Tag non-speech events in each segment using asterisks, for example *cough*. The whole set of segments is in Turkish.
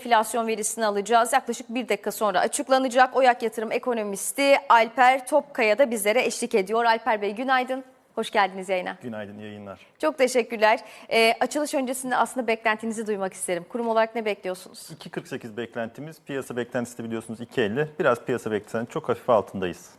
Enflasyon verisini alacağız. Yaklaşık bir dakika sonra açıklanacak. Oyak Yatırım ekonomisti Alper Topkaya da bizlere eşlik ediyor. Alper Bey günaydın. Hoş geldiniz yayına. Günaydın, iyi yayınlar. Çok teşekkürler. Ee, açılış öncesinde aslında beklentinizi duymak isterim. Kurum olarak ne bekliyorsunuz? 2.48 beklentimiz, piyasa beklentisi de biliyorsunuz 2.50. Biraz piyasa beklentisinin çok hafif altındayız.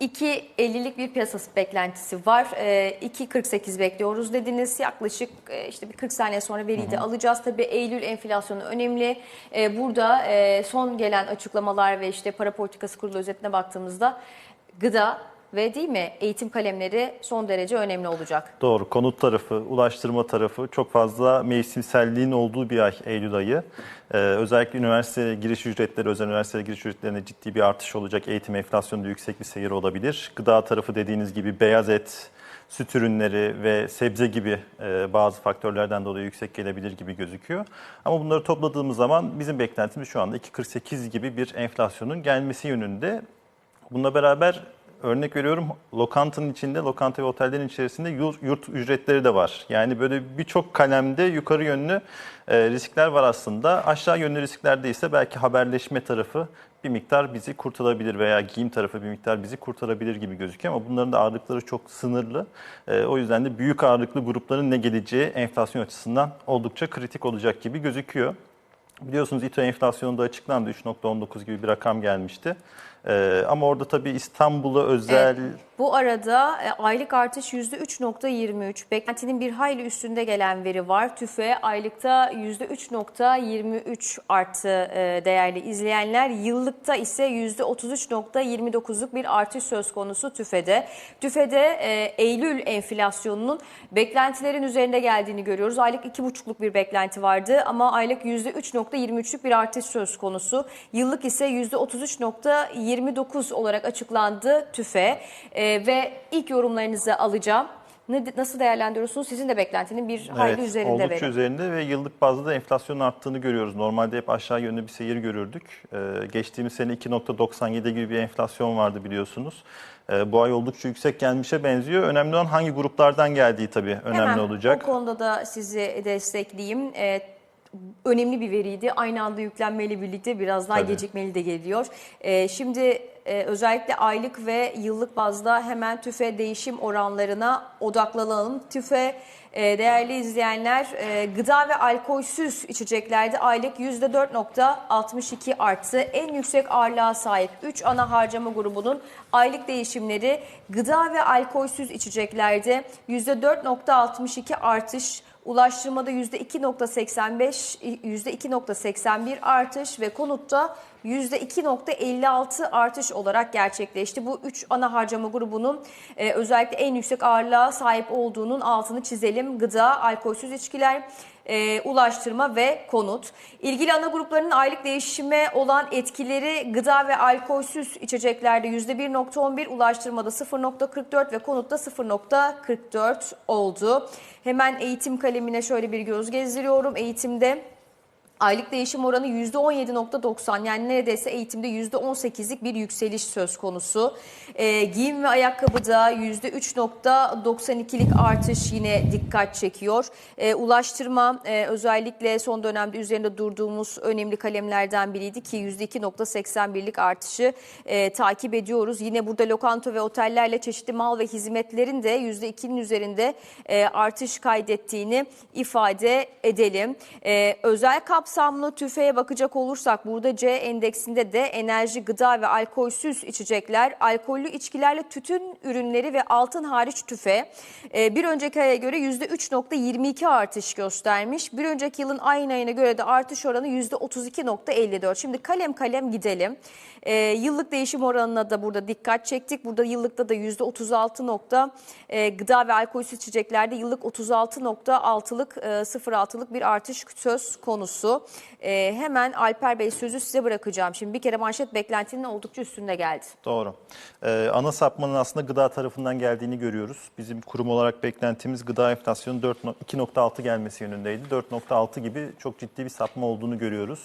2.50'lik bir piyasası beklentisi var. Ee, 2.48 bekliyoruz dediniz. Yaklaşık e, işte bir 40 saniye sonra veriyi de alacağız. Tabii Eylül enflasyonu önemli. Ee, burada e, son gelen açıklamalar ve işte para politikası kurulu özetine baktığımızda gıda ve değil mi eğitim kalemleri son derece önemli olacak. Doğru, konut tarafı, ulaştırma tarafı çok fazla mevsimselliğin olduğu bir ay Eylül ayı. Ee, özellikle üniversite giriş ücretleri, özel üniversite giriş ücretlerine ciddi bir artış olacak. Eğitim enflasyonunda yüksek bir seyir olabilir. Gıda tarafı dediğiniz gibi beyaz et, süt ürünleri ve sebze gibi e, bazı faktörlerden dolayı yüksek gelebilir gibi gözüküyor. Ama bunları topladığımız zaman bizim beklentimiz şu anda 2.48 gibi bir enflasyonun gelmesi yönünde. Bununla beraber örnek veriyorum lokantanın içinde, lokanta ve otellerin içerisinde yurt, ücretleri de var. Yani böyle birçok kalemde yukarı yönlü e, riskler var aslında. Aşağı yönlü risklerde ise belki haberleşme tarafı bir miktar bizi kurtarabilir veya giyim tarafı bir miktar bizi kurtarabilir gibi gözüküyor ama bunların da ağırlıkları çok sınırlı. E, o yüzden de büyük ağırlıklı grupların ne geleceği enflasyon açısından oldukça kritik olacak gibi gözüküyor. Biliyorsunuz İTO enflasyonu da açıklandı. 3.19 gibi bir rakam gelmişti. Ee, ama orada tabii İstanbul'a özel... Evet, bu arada e, aylık artış %3.23. Beklentinin bir hayli üstünde gelen veri var. TÜFE aylıkta %3.23 arttı e, değerli izleyenler. Yıllıkta ise %33.29'luk bir artış söz konusu TÜFE'de. TÜFE'de e, Eylül enflasyonunun beklentilerin üzerinde geldiğini görüyoruz. Aylık 2.5'luk bir beklenti vardı ama aylık %3.23'lük bir artış söz konusu. Yıllık ise %33.29 olarak açıklandı TÜFE. Ee, ve ilk yorumlarınızı alacağım. Ne, nasıl değerlendiriyorsunuz? Sizin de beklentinin bir hayli Evet, üzerinde oldukça verin. üzerinde ve yıllık bazda da enflasyonun arttığını görüyoruz. Normalde hep aşağı yönlü bir seyir görürdük. Ee, geçtiğimiz sene 2.97 gibi bir enflasyon vardı biliyorsunuz. Ee, bu ay oldukça yüksek gelmişe benziyor. Önemli olan hangi gruplardan geldiği tabii önemli Hemen olacak. o konuda da sizi destekleyeyim. Ee, önemli bir veriydi. Aynı anda yüklenmeyle birlikte biraz daha Tabii. gecikmeli de geliyor. Ee, şimdi e, özellikle aylık ve yıllık bazda hemen tüfe değişim oranlarına odaklanalım. Tüfe e, değerli izleyenler e, gıda ve alkolsüz içeceklerde aylık %4.62 arttı. En yüksek ağırlığa sahip 3 ana harcama grubunun aylık değişimleri gıda ve alkolsüz içeceklerde %4.62 artış Ulaştırmada %2.85, %2.81 artış ve konutta %2.56 artış olarak gerçekleşti. Bu üç ana harcama grubunun e, özellikle en yüksek ağırlığa sahip olduğunun altını çizelim. Gıda, alkolsüz içkiler, e, ulaştırma ve konut. İlgili ana grupların aylık değişime olan etkileri gıda ve alkolsüz içeceklerde %1.11, ulaştırmada 0.44 ve konutta 0.44 oldu. Hemen eğitim kalemine şöyle bir göz gezdiriyorum. Eğitimde Aylık değişim oranı %17.90 yani neredeyse eğitimde %18'lik bir yükseliş söz konusu. Ee, giyim ve ayakkabıda %3.92'lik artış yine dikkat çekiyor. Ee, ulaştırma e, özellikle son dönemde üzerinde durduğumuz önemli kalemlerden biriydi ki %2.81'lik artışı e, takip ediyoruz. Yine burada lokanta ve otellerle çeşitli mal ve hizmetlerin de %2'nin üzerinde e, artış kaydettiğini ifade edelim. E, özel kapsamlı tüfeğe bakacak olursak burada C endeksinde de enerji, gıda ve alkolsüz içecekler, alkollü içkilerle tütün ürünleri ve altın hariç tüfe e, bir önceki aya göre %3.22 artış göstermiş. Bir önceki yılın aynı ayına göre de artış oranı %32.54. Şimdi kalem kalem gidelim. E, yıllık değişim oranına da burada dikkat çektik. Burada yıllıkta da %36 nokta e, gıda ve alkolsüz içeceklerde yıllık 36.6'lık e, 0.6'lık bir artış söz konusu. E, hemen Alper Bey sözü size bırakacağım. Şimdi bir kere manşet beklentinin oldukça üstünde geldi. Doğru. Ee, ana sapmanın aslında gıda tarafından geldiğini görüyoruz. Bizim kurum olarak beklentimiz gıda enflasyonu 4 no- 2.6 gelmesi yönündeydi. 4.6 gibi çok ciddi bir sapma olduğunu görüyoruz.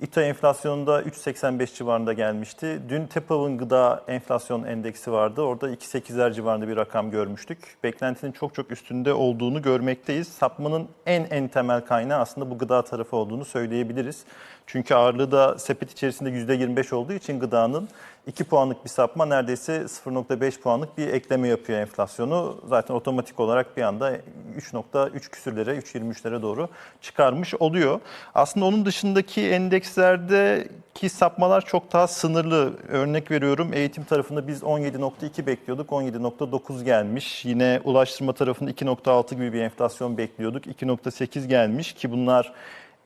İTA enflasyonunda 3.85 civarında gelmişti. Dün TEPAV'ın gıda enflasyon endeksi vardı. Orada 2.8'ler civarında bir rakam görmüştük. Beklentinin çok çok üstünde olduğunu görmekteyiz. Sapmanın en en temel kaynağı aslında bu gıda tarafı olduğunu söyleyebiliriz. Çünkü ağırlığı da sepet içerisinde %25 olduğu için gıdanın 2 puanlık bir sapma neredeyse 0.5 puanlık bir ekleme yapıyor enflasyonu. Zaten otomatik olarak bir anda 3.3 küsürlere, 3.23'lere doğru çıkarmış oluyor. Aslında onun dışındaki endekslerdeki sapmalar çok daha sınırlı. Örnek veriyorum eğitim tarafında biz 17.2 bekliyorduk, 17.9 gelmiş. Yine ulaştırma tarafında 2.6 gibi bir enflasyon bekliyorduk, 2.8 gelmiş ki bunlar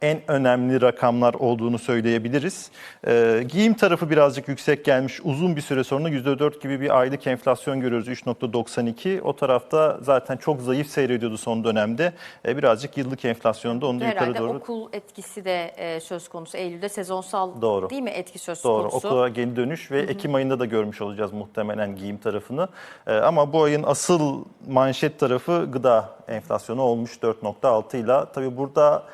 en önemli rakamlar olduğunu söyleyebiliriz. Ee, giyim tarafı birazcık yüksek gelmiş. Uzun bir süre sonra %4 gibi bir aylık enflasyon görüyoruz 3.92. O tarafta zaten çok zayıf seyrediyordu son dönemde. Ee, birazcık yıllık enflasyonda onu da yukarı Herhalde doğru okul etkisi de e, söz konusu. Eylül'de sezonsal Doğru. değil mi etki söz Doğru. konusu? Okula geri dönüş ve Ekim ayında da görmüş olacağız muhtemelen giyim tarafını. Ee, ama bu ayın asıl manşet tarafı gıda enflasyonu olmuş 4.6 ile. Tabii burada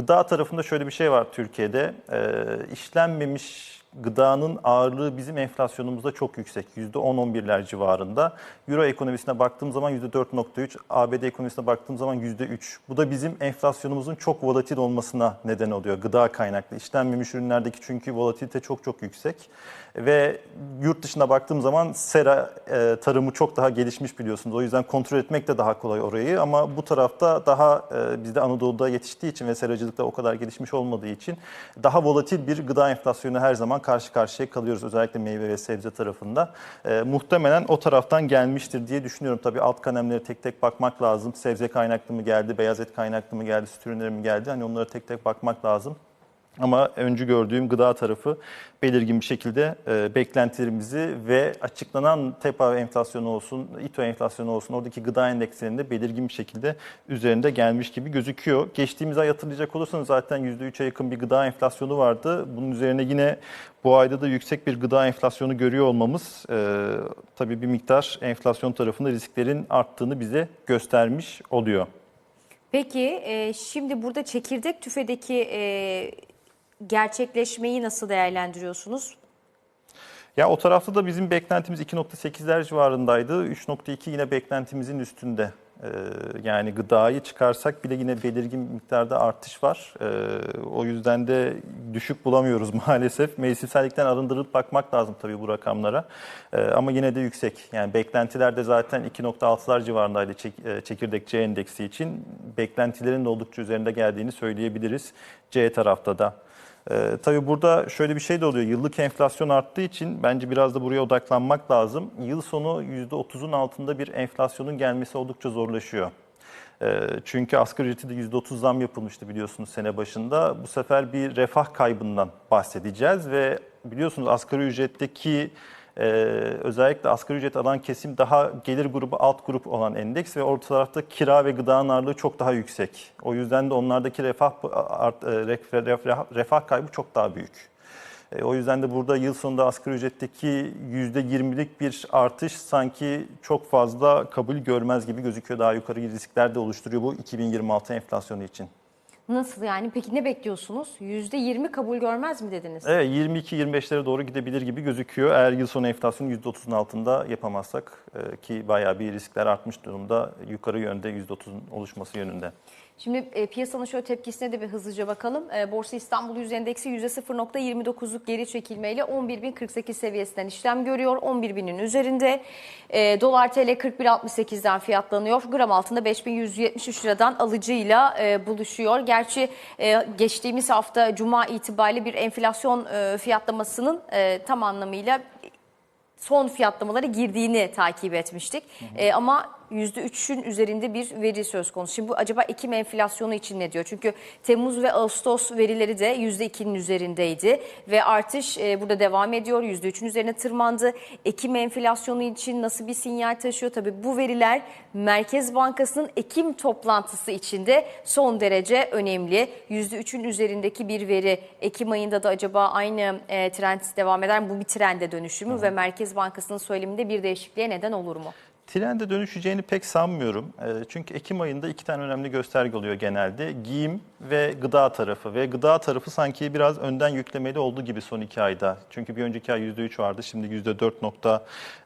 gıda tarafında şöyle bir şey var Türkiye'de. Ee, işlenmemiş gıdanın ağırlığı bizim enflasyonumuzda çok yüksek. %10-11'ler civarında. Euro ekonomisine baktığım zaman %4.3, ABD ekonomisine baktığım zaman %3. Bu da bizim enflasyonumuzun çok volatil olmasına neden oluyor. Gıda kaynaklı. İşlenmemiş ürünlerdeki çünkü volatilite çok çok yüksek. Ve yurt dışına baktığım zaman sera e, tarımı çok daha gelişmiş biliyorsunuz. O yüzden kontrol etmek de daha kolay orayı. Ama bu tarafta daha e, bizde Anadolu'da yetiştiği için ve seracılıkta o kadar gelişmiş olmadığı için daha volatil bir gıda enflasyonu her zaman karşı karşıya kalıyoruz. Özellikle meyve ve sebze tarafında. E, muhtemelen o taraftan gelmiştir diye düşünüyorum. Tabii alt kalemlere tek tek bakmak lazım. Sebze kaynaklı mı geldi, beyaz et kaynaklı mı geldi, süt ürünleri mi geldi? Hani onlara tek tek bakmak lazım. Ama öncü gördüğüm gıda tarafı belirgin bir şekilde e, beklentilerimizi ve açıklanan TEPA enflasyonu olsun, İTO enflasyonu olsun oradaki gıda endekslerinde belirgin bir şekilde üzerinde gelmiş gibi gözüküyor. Geçtiğimiz ay hatırlayacak olursanız zaten %3'e yakın bir gıda enflasyonu vardı. Bunun üzerine yine bu ayda da yüksek bir gıda enflasyonu görüyor olmamız e, tabii bir miktar enflasyon tarafında risklerin arttığını bize göstermiş oluyor. Peki e, şimdi burada çekirdek tüfedeki e, gerçekleşmeyi nasıl değerlendiriyorsunuz? Ya o tarafta da bizim beklentimiz 2.8'ler civarındaydı. 3.2 yine beklentimizin üstünde. Ee, yani gıdayı çıkarsak bile yine belirgin miktarda artış var. Ee, o yüzden de düşük bulamıyoruz *laughs* maalesef. Mevsimsellikten arındırıp bakmak lazım tabii bu rakamlara. Ee, ama yine de yüksek. Yani beklentiler de zaten 2.6'lar civarındaydı çek- e, çekirdek C endeksi için. Beklentilerin de oldukça üzerinde geldiğini söyleyebiliriz C tarafta da. Ee, tabii burada şöyle bir şey de oluyor. Yıllık enflasyon arttığı için bence biraz da buraya odaklanmak lazım. Yıl sonu %30'un altında bir enflasyonun gelmesi oldukça zorlaşıyor. Ee, çünkü asgari ücreti de %30 zam yapılmıştı biliyorsunuz sene başında. Bu sefer bir refah kaybından bahsedeceğiz ve biliyorsunuz asgari ücretteki ee, özellikle asgari ücret alan kesim daha gelir grubu alt grup olan endeks ve orta tarafta kira ve gıdanın ağırlığı çok daha yüksek. O yüzden de onlardaki refah art, e, ref- ref- refah kaybı çok daha büyük. E, O yüzden de burada yıl sonunda asgari ücretteki %20'lik bir artış sanki çok fazla kabul görmez gibi gözüküyor. Daha yukarı riskler de oluşturuyor bu 2026 enflasyonu için. Nasıl yani? Peki ne bekliyorsunuz? %20 kabul görmez mi dediniz? Evet 22-25'lere doğru gidebilir gibi gözüküyor. Eğer yıl sonu enflasyonu %30'un altında yapamazsak e, ki bayağı bir riskler artmış durumda yukarı yönde %30'un oluşması yönünde. Şimdi e, piyasanın şöyle tepkisine de bir hızlıca bakalım. E, Borsa İstanbul Yüz Endeksi %0.29'luk geri çekilmeyle 11.048 seviyesinden işlem görüyor. 11.000'in üzerinde. E, Dolar TL 41.68'den fiyatlanıyor. Gram altında 5.173 liradan alıcıyla e, buluşuyor. Gerçi e, geçtiğimiz hafta Cuma itibariyle bir enflasyon e, fiyatlamasının e, tam anlamıyla son fiyatlamalara girdiğini takip etmiştik. Ee, ama %3'ün üzerinde bir veri söz konusu. Şimdi bu acaba Ekim enflasyonu için ne diyor? Çünkü Temmuz ve Ağustos verileri de %2'nin üzerindeydi ve artış e, burada devam ediyor. %3'ün üzerine tırmandı. Ekim enflasyonu için nasıl bir sinyal taşıyor? Tabii bu veriler Merkez Bankası'nın Ekim toplantısı içinde son derece önemli. %3'ün üzerindeki bir veri Ekim ayında da acaba aynı e, trend devam eder mi? Bu bir trende dönüşü mü ve Merkez Bankası'nın söyleminde bir değişikliğe neden olur mu? Trende dönüşeceğini pek sanmıyorum. E, Çünkü Ekim ayında iki tane önemli gösterge oluyor genelde. Giyim ve gıda tarafı. Ve gıda tarafı sanki biraz önden yüklemeli olduğu gibi son iki ayda. Çünkü bir önceki ay %3 vardı. Şimdi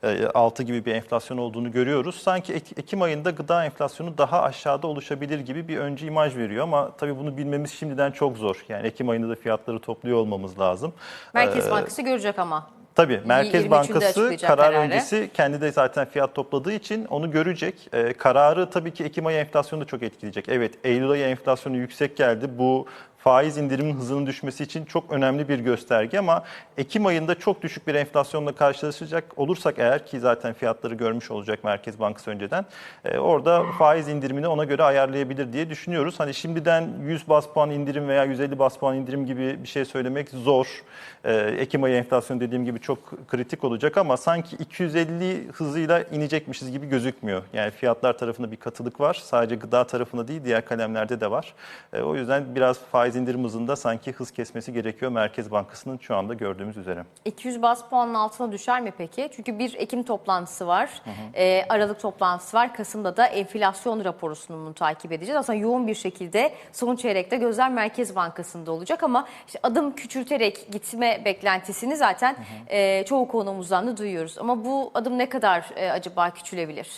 %4.6 gibi bir enflasyon olduğunu görüyoruz. Sanki Ek- Ekim ayında gıda enflasyonu daha aşağıda oluşabilir gibi bir önce imaj veriyor. Ama tabii bunu bilmemiz şimdiden çok zor. Yani Ekim ayında da fiyatları topluyor olmamız lazım. Merkez Ee, Bankası görecek ama. Tabii Merkez 23'ünde Bankası karar kararı. öncesi kendi de zaten fiyat topladığı için onu görecek. Ee, kararı tabii ki Ekim ayı enflasyonu da çok etkileyecek. Evet Eylül ayı enflasyonu yüksek geldi. Bu faiz indiriminin hızının düşmesi için çok önemli bir gösterge ama Ekim ayında çok düşük bir enflasyonla karşılaşacak olursak eğer ki zaten fiyatları görmüş olacak Merkez Bankası önceden e, orada faiz indirimini ona göre ayarlayabilir diye düşünüyoruz. Hani şimdiden 100 bas puan indirim veya 150 bas puan indirim gibi bir şey söylemek zor. E, Ekim ayı enflasyonu dediğim gibi çok kritik olacak ama sanki 250 hızıyla inecekmişiz gibi gözükmüyor. Yani fiyatlar tarafında bir katılık var. Sadece gıda tarafında değil diğer kalemlerde de var. E, o yüzden biraz faiz indirim hızında sanki hız kesmesi gerekiyor Merkez Bankası'nın şu anda gördüğümüz üzere. 200 bas puanın altına düşer mi peki? Çünkü bir Ekim toplantısı var, e, Aralık toplantısı var. Kasım'da da enflasyon raporu sunumunu takip edeceğiz. Aslında yoğun bir şekilde son çeyrekte gözler Merkez Bankası'nda olacak ama işte adım küçülterek gitme beklentisini zaten e, çoğu konuğumuzdan da duyuyoruz. Ama bu adım ne kadar e, acaba küçülebilir?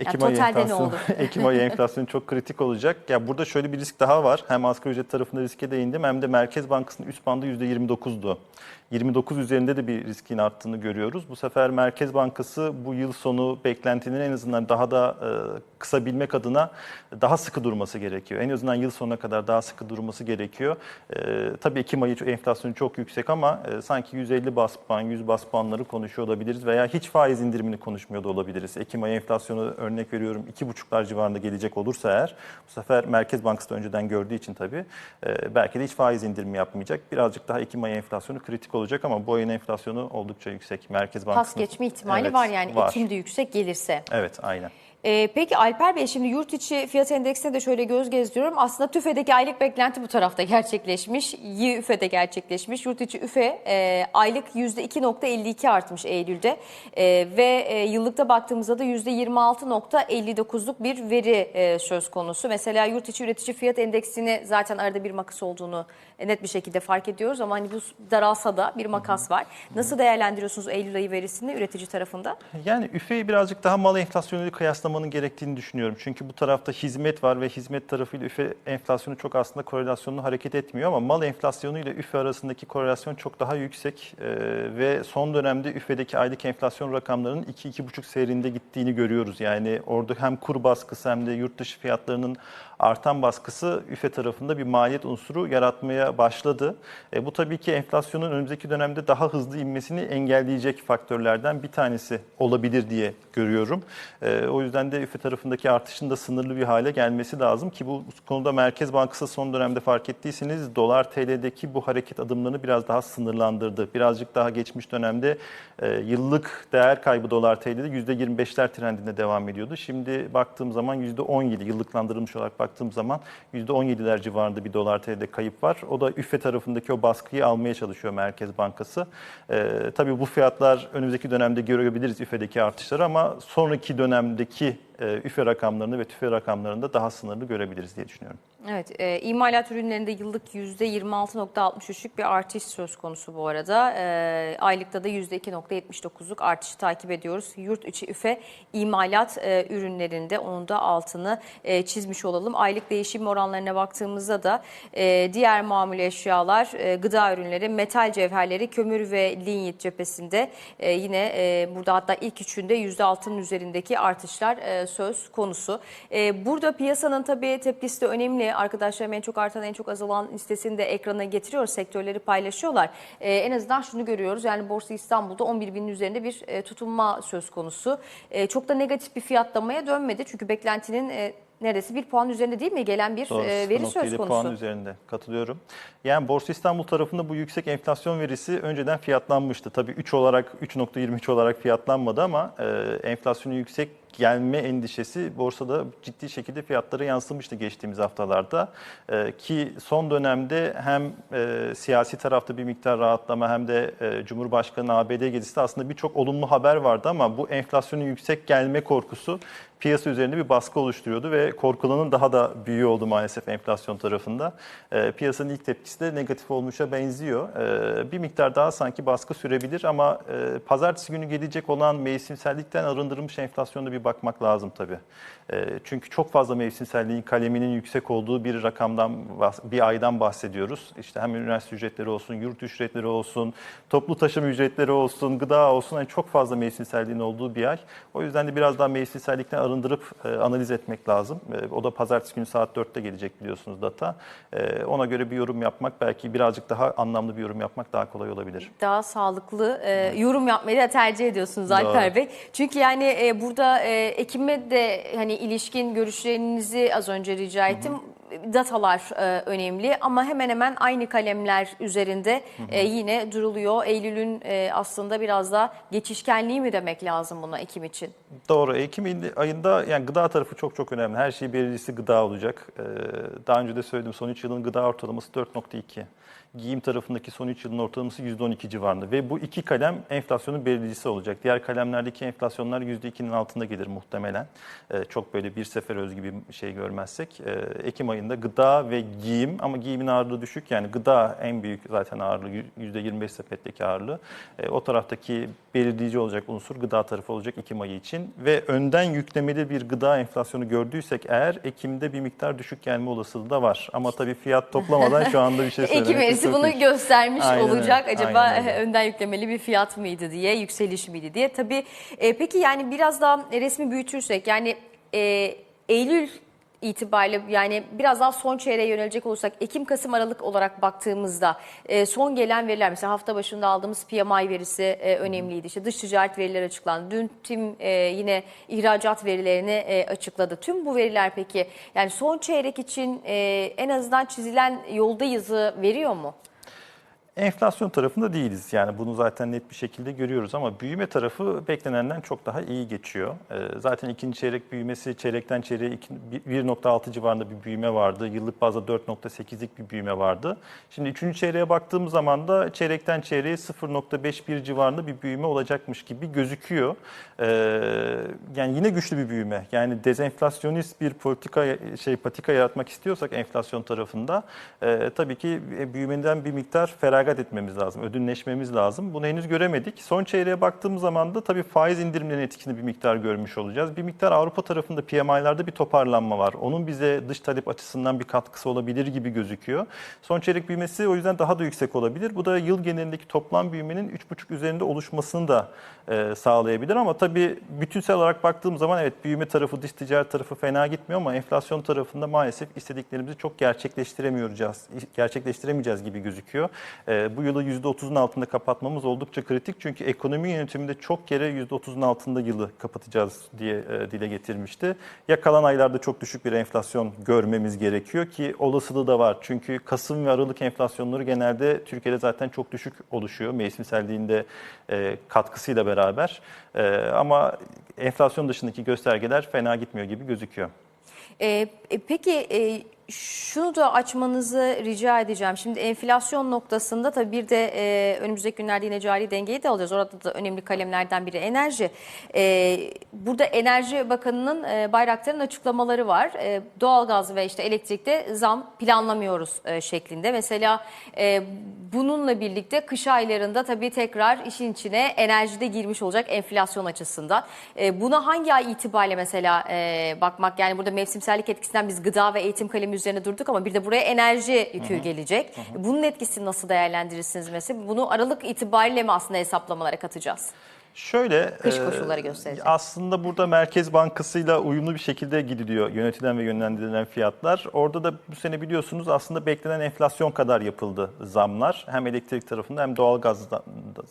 Ekim Yani ayı enflasyonu? Ekim ayı enflasyonu çok kritik olacak. Ya burada şöyle bir risk daha var. Hem asgari ücret tarafında riske değindim hem de Merkez Bankası'nın üst bandı %29'du. 29 üzerinde de bir riskin arttığını görüyoruz. Bu sefer Merkez Bankası bu yıl sonu beklentinin en azından daha da e, kısabilmek adına daha sıkı durması gerekiyor. En azından yıl sonuna kadar daha sıkı durması gerekiyor. E, tabii Ekim ayı enflasyonu çok yüksek ama e, sanki 150 bas puan, 100 bas puanları konuşuyor olabiliriz veya hiç faiz indirimini konuşmuyor da olabiliriz. Ekim ayı enflasyonu örnek veriyorum 2,5'lar civarında gelecek olursa eğer bu sefer Merkez Bankası da önceden gördüğü için tabii e, belki de hiç faiz indirimi yapmayacak. Birazcık daha Ekim ayı enflasyonu kritik olacak ama bu ayın enflasyonu oldukça yüksek. Merkez Pas Bankası'nın geçme ihtimali Evet, var yani var. Ekim'de yüksek gelirse. Evet, aynen. Ee, peki Alper Bey şimdi yurt içi fiyat endeksine de şöyle göz gezdiriyorum. Aslında TÜFE'deki aylık beklenti bu tarafta gerçekleşmiş. YÜFE'de gerçekleşmiş. Yurt içi üfe e, aylık %2.52 artmış Eylül'de. E, ve e, yıllıkta baktığımızda da %26.59'luk bir veri e, söz konusu. Mesela yurt içi üretici fiyat endeksini zaten arada bir makas olduğunu net bir şekilde fark ediyoruz. Ama hani bu daralsa da bir makas var. Nasıl değerlendiriyorsunuz Eylül ayı verisini üretici tarafında? Yani üfeyi birazcık daha mal enflasyonuyla kıyaslamanın gerektiğini düşünüyorum. Çünkü bu tarafta hizmet var ve hizmet tarafıyla üfe enflasyonu çok aslında korelasyonlu hareket etmiyor ama mal enflasyonu ile üfe arasındaki korelasyon çok daha yüksek Ee, ve son dönemde üfedeki aylık enflasyon rakamlarının 2-2,5 seyrinde gittiğini görüyoruz. Yani orada hem kur baskısı hem de yurt dışı fiyatlarının artan baskısı üfe tarafında bir maliyet unsuru yaratmaya başladı. E, bu tabii ki enflasyonun önümüzdeki dönemde daha hızlı inmesini engelleyecek faktörlerden bir tanesi olabilir diye görüyorum. E, o yüzden de üfe tarafındaki artışın da sınırlı bir hale gelmesi lazım ki bu konuda Merkez Bankası son dönemde fark ettiyseniz dolar TL'deki bu hareket adımlarını biraz daha sınırlandırdı. Birazcık daha geçmiş dönemde e, yıllık değer kaybı dolar TL'de %25'ler trendinde devam ediyordu. Şimdi baktığım zaman %17 yıllıklandırılmış olarak baktığım zaman %17'ler civarında bir dolar TL'de kayıp var. O da üfe tarafındaki o baskıyı almaya çalışıyor Merkez Bankası. Ee, tabii bu fiyatlar önümüzdeki dönemde görebiliriz üfedeki artışları ama sonraki dönemdeki e, üfe rakamlarını ve tüfe rakamlarını da daha sınırlı görebiliriz diye düşünüyorum. Evet, e, imalat ürünlerinde yıllık %26.63'lük bir artış söz konusu bu arada. E, aylıkta da %2.79'luk artışı takip ediyoruz. Yurt içi üfe imalat e, ürünlerinde onun da altını e, çizmiş olalım. Aylık değişim oranlarına baktığımızda da e, diğer mamul eşyalar, e, gıda ürünleri, metal cevherleri, kömür ve linyit cephesinde e, yine e, burada hatta ilk üçünde %6'nın üzerindeki artışlar e, söz konusu. E, burada piyasanın tabii tepkisi de önemli. Arkadaşlarım en çok artan en çok azalan listesini de ekrana getiriyor. Sektörleri paylaşıyorlar. E, en azından şunu görüyoruz. Yani Borsa İstanbul'da 11 binin üzerinde bir e, tutunma söz konusu. E, çok da negatif bir fiyatlamaya dönmedi. Çünkü beklentinin e, neredeyse bir puan üzerinde değil mi? Gelen bir Doğru, e, veri söz 0.7 konusu. puan üzerinde katılıyorum. Yani Borsa İstanbul tarafında bu yüksek enflasyon verisi önceden fiyatlanmıştı. Tabii 3 olarak 3.23 olarak fiyatlanmadı ama e, enflasyonu yüksek gelme endişesi borsada ciddi şekilde fiyatlara yansımıştı geçtiğimiz haftalarda. E, ki son dönemde hem e, siyasi tarafta bir miktar rahatlama hem de e, Cumhurbaşkanı ABD gezisi aslında birçok olumlu haber vardı ama bu enflasyonun yüksek gelme korkusu piyasa üzerinde bir baskı oluşturuyordu ve korkulanın daha da büyüğü oldu maalesef enflasyon tarafında. E, piyasanın ilk tepkisi de negatif olmuşa benziyor. E, bir miktar daha sanki baskı sürebilir ama e, pazartesi günü gelecek olan mevsimsellikten arındırılmış enflasyonda bir bakmak lazım tabii. E, çünkü çok fazla mevsimselliğin kaleminin yüksek olduğu bir rakamdan, bir aydan bahsediyoruz. İşte hem üniversite ücretleri olsun, yurt ücretleri olsun, toplu taşıma ücretleri olsun, gıda olsun. Yani çok fazla mevsimselliğin olduğu bir ay. O yüzden de biraz daha mevsimsellikten arındırıp e, analiz etmek lazım. E, o da pazartesi günü saat 4'te gelecek biliyorsunuz data. E, ona göre bir yorum yapmak belki birazcık daha anlamlı bir yorum yapmak daha kolay olabilir. daha sağlıklı e, yorum yapmayı da tercih ediyorsunuz Alper Doğru. Bey. Çünkü yani e, burada e, Ekim'e de hani ilişkin görüşlerinizi az önce rica ettim. Datalar e, önemli ama hemen hemen aynı kalemler üzerinde e, yine duruluyor. Eylül'ün e, aslında biraz da geçişkenliği mi demek lazım buna Ekim için? Doğru. Ekim ayında- yani gıda tarafı çok çok önemli. Her şey belirlisi gıda olacak. Ee, daha önce de söyledim son 3 yılın gıda ortalaması 4.2. Giyim tarafındaki son 3 yılın ortalaması %12 civarında. Ve bu iki kalem enflasyonun belirleyicisi olacak. Diğer kalemlerdeki enflasyonlar %2'nin altında gelir muhtemelen. Ee, çok böyle bir sefer özgü bir şey görmezsek. Ee, Ekim ayında gıda ve giyim ama giyimin ağırlığı düşük. Yani gıda en büyük zaten ağırlığı %25 sepetteki ağırlığı. Ee, o taraftaki belirleyici olacak unsur gıda tarafı olacak Ekim ayı için. Ve önden yüklemeli bir gıda enflasyonu gördüysek eğer Ekim'de bir miktar düşük gelme olasılığı da var. Ama tabii fiyat toplamadan şu anda bir şey *laughs* söylemek Çok bunu güç. göstermiş Aynen öyle, olacak. Acaba aynen öyle. önden yüklemeli bir fiyat mıydı diye, yükseliş miydi diye. Tabii e, peki yani biraz daha resmi büyütürsek yani e, Eylül itibariyle yani biraz daha son çeyreğe yönelecek olursak Ekim, Kasım, Aralık olarak baktığımızda e, son gelen veriler mesela hafta başında aldığımız PMI verisi e, önemliydi. İşte dış ticaret verileri açıklandı. Dün TİM e, yine ihracat verilerini e, açıkladı. Tüm bu veriler peki yani son çeyrek için e, en azından çizilen yoldayızı veriyor mu? Enflasyon tarafında değiliz. Yani bunu zaten net bir şekilde görüyoruz ama büyüme tarafı beklenenden çok daha iyi geçiyor. Ee, Zaten ikinci çeyrek büyümesi çeyrekten çeyreğe iki- bir- 1.6 civarında bir büyüme vardı. Yıllık bazda 4.8'lik bir büyüme vardı. Şimdi üçüncü çeyreğe baktığımız zaman da çeyrekten çeyreğe 0.51 civarında bir büyüme olacakmış gibi gözüküyor. Ee, Yani yine güçlü bir büyüme. Yani dezenflasyonist bir politika şey patika yaratmak istiyorsak enflasyon tarafında e, tabii ki büyümeden bir miktar feragat etmemiz lazım, ödünleşmemiz lazım. Bunu henüz göremedik. Son çeyreğe baktığımız zaman da tabii faiz indirimlerinin etkisini bir miktar görmüş olacağız. Bir miktar Avrupa tarafında PMI'larda bir toparlanma var. Onun bize dış talep açısından bir katkısı olabilir gibi gözüküyor. Son çeyrek büyümesi o yüzden daha da yüksek olabilir. Bu da yıl genelindeki toplam büyümenin 3,5 üzerinde oluşmasını da e, sağlayabilir. Ama tabii bütünsel olarak baktığım zaman evet büyüme tarafı, dış ticaret tarafı fena gitmiyor ama enflasyon tarafında maalesef istediklerimizi çok gerçekleştiremiyoruz, gerçekleştiremeyeceğiz gibi gözüküyor. E, bu yılı %30'un altında kapatmamız oldukça kritik. Çünkü ekonomi yönetiminde çok kere %30'un altında yılı kapatacağız diye e, dile getirmişti. Ya kalan aylarda çok düşük bir enflasyon görmemiz gerekiyor ki olasılığı da var. Çünkü Kasım ve Aralık enflasyonları genelde Türkiye'de zaten çok düşük oluşuyor. Mevsimselliğinde e, katkısıyla beraber. E, ama enflasyon dışındaki göstergeler fena gitmiyor gibi gözüküyor. Ee, e, peki e, şunu da açmanızı rica edeceğim. Şimdi enflasyon noktasında tabii bir de e, önümüzdeki günlerde yine cari dengeyi de alacağız. Orada da önemli kalemlerden biri enerji. E, burada Enerji Bakanı'nın e, Bayraktar'ın açıklamaları var. E, doğalgaz ve işte elektrikte zam planlamıyoruz e, şeklinde. Mesela e, bununla birlikte kış aylarında tabii tekrar işin içine enerjide girmiş olacak enflasyon açısından. E, buna hangi ay itibariyle mesela e, bakmak yani burada mevsimsellik etkisinden biz gıda ve eğitim kalemi üzerine durduk ama bir de buraya enerji yükü gelecek. Bunun etkisini nasıl değerlendirirsiniz mesela? Bunu Aralık itibariyle mi aslında hesaplamalara katacağız? Şöyle Kış e, koşulları gösterecek. Aslında burada Merkez Bankası'yla uyumlu bir şekilde gidiliyor yönetilen ve yönlendirilen fiyatlar. Orada da bu sene biliyorsunuz aslında beklenen enflasyon kadar yapıldı zamlar. Hem elektrik tarafında hem doğalgaz da-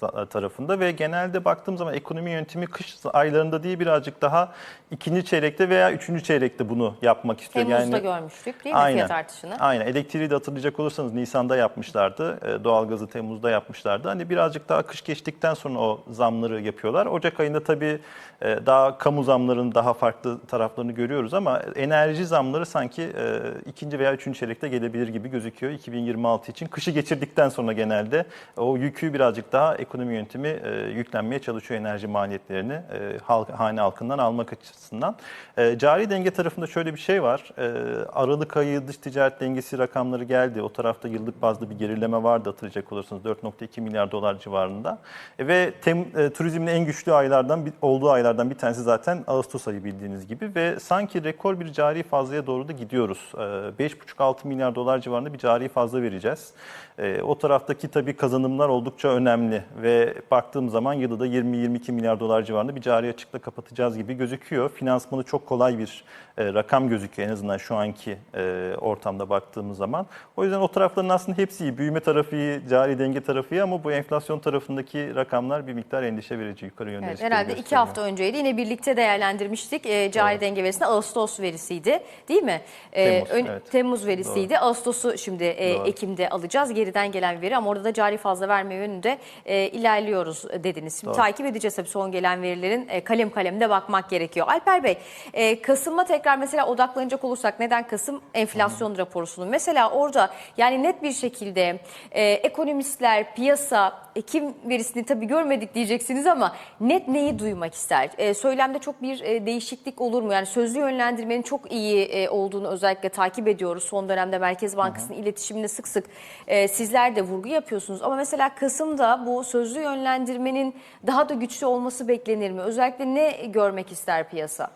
da- tarafında ve genelde baktığım zaman ekonomi yönetimi kış aylarında değil birazcık daha ikinci çeyrekte veya üçüncü çeyrekte bunu yapmak istiyor. Temmuz'da görmüştük değil mi Aynen. fiyat artışını? Aynen. Elektriği de hatırlayacak olursanız Nisan'da yapmışlardı. E, Doğalgazı Temmuz'da yapmışlardı. Hani birazcık daha kış geçtikten sonra o zamları yapıyorlar. Ocak ayında tabii e, daha kamu zamlarının daha farklı taraflarını görüyoruz ama enerji zamları sanki e, ikinci veya üçüncü çeyrekte gelebilir gibi gözüküyor 2026 için. Kışı geçirdikten sonra genelde o yükü birazcık daha ekonomi yönetimi e, yüklenmeye çalışıyor enerji maliyetlerini e, halk, hane halkından almak açısından. E, cari denge tarafında şöyle bir şey var. E, Aralık ayı dış ticaret dengesi rakamları geldi. O tarafta yıllık bazda bir gerileme vardı hatırlayacak olursanız 4.2 milyar dolar civarında. E, ve tem, e, turizmin en güçlü aylardan olduğu aylardan bir tanesi zaten Ağustos ayı bildiğiniz gibi ve sanki rekor bir cari fazlaya doğru da gidiyoruz. E, 5.5-6 milyar dolar civarında bir cari fazla vereceğiz. E, o taraftaki tabii kazanımlar oldukça önemli ve baktığım zaman yılı da 20-22 milyar dolar civarında bir cari açıkla kapatacağız gibi gözüküyor. Finansmanı çok kolay bir e, rakam gözüküyor en azından şu anki e, ortamda baktığımız zaman. O yüzden o tarafların aslında hepsi iyi. Büyüme tarafı iyi, cari denge tarafı iyi ama bu enflasyon tarafındaki rakamlar bir miktar endişe verici yukarı yönde. Evet, herhalde iki gösteriyor. hafta önceydi. Yine birlikte değerlendirmiştik. E, cari Doğru. denge verisinde Ağustos verisiydi. Değil mi? E, Temmuz, evet. Temmuz verisiydi. Ağustos'u şimdi e, Doğru. Ekim'de alacağız. Geriden gelen veri ama orada da cari fazla verme yönünde e, ilerliyoruz dediniz. Şimdi Doğru. takip edeceğiz tabii son gelen verilerin e, kalem kalemde bakmak gerekiyor. Alper Bey, e, Kasım'a tekrar mesela odaklanacak olursak neden Kasım enflasyon raporusunun? Mesela orada yani net bir şekilde e, ekonomistler, piyasa, Ekim verisini tabii görmedik diyeceksiniz ama net neyi duymak ister? E, söylemde çok bir e, değişiklik olur mu? Yani sözlü yönlendirmenin çok iyi e, olduğunu özellikle takip ediyoruz. Son dönemde Merkez Bankası'nın iletişiminde sık sık e, sizler de vurgu yapıyorsunuz. Ama mesela Kasım'da bu sözlü yönlendirmenin daha da güçlü olması beklenir mi? Özellikle ne görmek ister piyasa?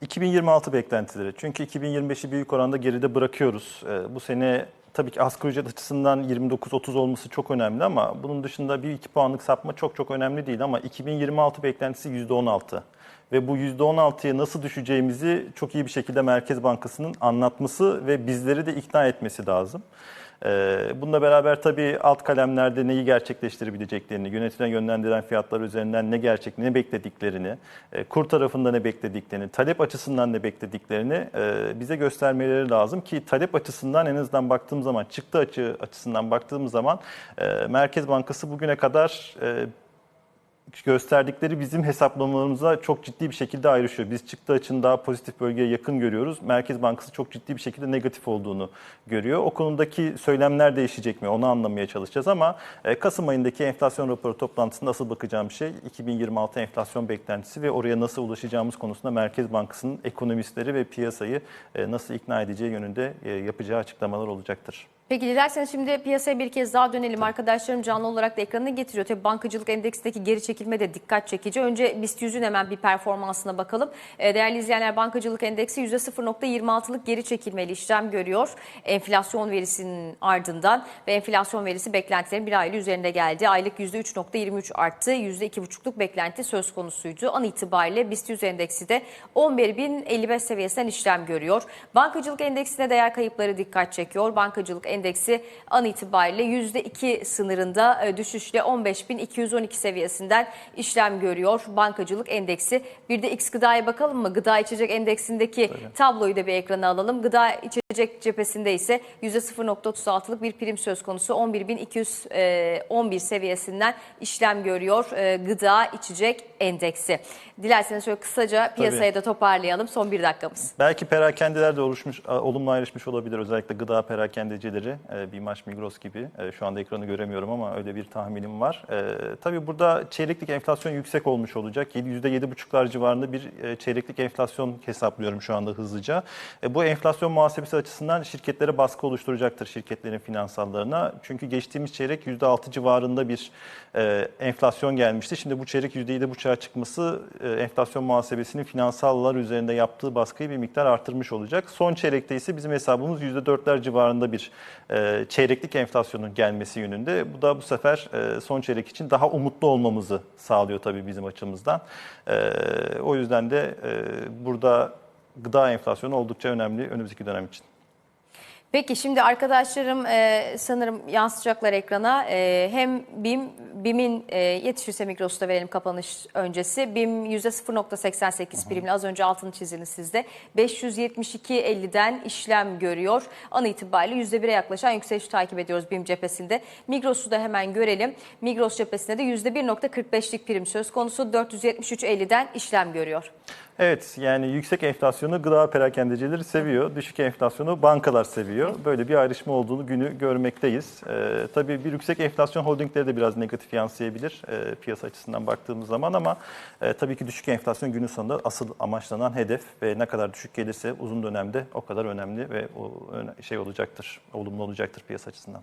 2026 beklentileri. Çünkü 2025'i büyük oranda geride bırakıyoruz. Ee, Bu sene tabii ki asgari ücret açısından 29-30 olması çok önemli ama bunun dışında bir iki puanlık sapma çok çok önemli değil ama 2026 beklentisi %16. Ve bu %16'ya nasıl düşeceğimizi çok iyi bir şekilde Merkez Bankası'nın anlatması ve bizleri de ikna etmesi lazım. Ee, Bununla beraber tabii alt kalemlerde neyi gerçekleştirebileceklerini, yönetilen yönlendiren fiyatlar üzerinden ne gerçek, ne beklediklerini, e, kur tarafında ne beklediklerini, talep açısından ne beklediklerini e, bize göstermeleri lazım ki talep açısından en azından baktığım zaman, çıktı açı açısından baktığımız zaman e, Merkez Bankası bugüne kadar gösterdikleri bizim hesaplamalarımıza çok ciddi bir şekilde ayrışıyor. Biz çıktı açının daha pozitif bölgeye yakın görüyoruz. Merkez Bankası çok ciddi bir şekilde negatif olduğunu görüyor. O konudaki söylemler değişecek mi onu anlamaya çalışacağız ama e, Kasım ayındaki enflasyon raporu toplantısında asıl bakacağım şey 2026 enflasyon beklentisi ve oraya nasıl ulaşacağımız konusunda Merkez Bankası'nın ekonomistleri ve piyasayı e, nasıl ikna edeceği yönünde e, yapacağı açıklamalar olacaktır. Peki dilerseniz şimdi piyasaya bir kez daha dönelim. Arkadaşlarım canlı olarak da ekranına getiriyor. Tabii bankacılık endeksindeki geri çekilme de dikkat çekici. Önce BIST 100'ün hemen bir performansına bakalım. Ee, Değerli izleyenler bankacılık endeksi %0.26'lık geri çekilmeli işlem görüyor. Enflasyon verisinin ardından ve enflasyon verisi beklentilerin bir aylık üzerinde geldi. Aylık %3.23 arttı. %2.5'luk beklenti söz konusuydu. An itibariyle BIST 100 endeksi de 11.055 seviyesinden işlem görüyor. Bankacılık endeksine değer kayıpları dikkat çekiyor. Bankacılık endeksi an itibariyle %2 sınırında e, düşüşle 15.212 seviyesinden işlem görüyor. Bankacılık endeksi. Bir de X gıdaya bakalım mı? Gıda içecek endeksindeki tabloyu da bir ekrana alalım. Gıda içecek cephesinde ise %0.36'lık bir prim söz konusu. 11.211 seviyesinden işlem görüyor e, gıda içecek endeksi. Dilerseniz şöyle kısaca piyasaya da toparlayalım. Son bir dakikamız. Belki perakendeler de oluşmuş, olumlu ayrışmış olabilir. Özellikle gıda perakendecileri, e, Bimaş, Migros gibi. E, Şu anda ekranı göremiyorum ama öyle bir tahminim var. E, Tabii burada çeyreklik enflasyon yüksek olmuş olacak. Yedi- %7,5'lar civarında bir çeyreklik enflasyon hesaplıyorum şu anda hızlıca. Bu enflasyon muhasebesi açısından şirketlere baskı oluşturacaktır şirketlerin finansallarına. Çünkü geçtiğimiz çeyrek %6 civarında bir enflasyon gelmişti. Şimdi bu çeyrek %7,5'a çıkması enflasyon muhasebesinin finansallar üzerinde yaptığı baskıyı bir miktar arttırmış olacak. Son çeyrekte ise bizim hesabımız %4'ler civarında bir e, çeyreklik enflasyonun gelmesi yönünde. Bu da bu sefer e, son çeyrek için daha umutlu olmamızı sağlıyor tabii bizim açımızdan. E, o yüzden de e, burada gıda enflasyonu oldukça önemli önümüzdeki dönem için. Peki şimdi arkadaşlarım e, sanırım yansıtacaklar ekrana. E, hem BİM BİM'in e, yetişirse Migros'u da verelim kapanış öncesi. BİM %0.88 primle az önce altını çiziniz sizde. 572.50'den işlem görüyor. An itibariyle %1'e yaklaşan yükseliş takip ediyoruz BİM cephesinde. Migros'u da hemen görelim. Migros cephesinde de %1.45'lik prim söz konusu 473.50'den işlem görüyor. Evet yani yüksek enflasyonu gıda perakendecileri seviyor. Düşük enflasyonu bankalar seviyor. Böyle bir ayrışma olduğunu günü görmekteyiz. Ee, tabii bir yüksek enflasyon holdingleri de biraz negatif yansıyabilir e, piyasa açısından baktığımız zaman ama e, tabii ki düşük enflasyon günün sonunda asıl amaçlanan hedef ve ne kadar düşük gelirse uzun dönemde o kadar önemli ve o şey olacaktır, olumlu olacaktır piyasa açısından.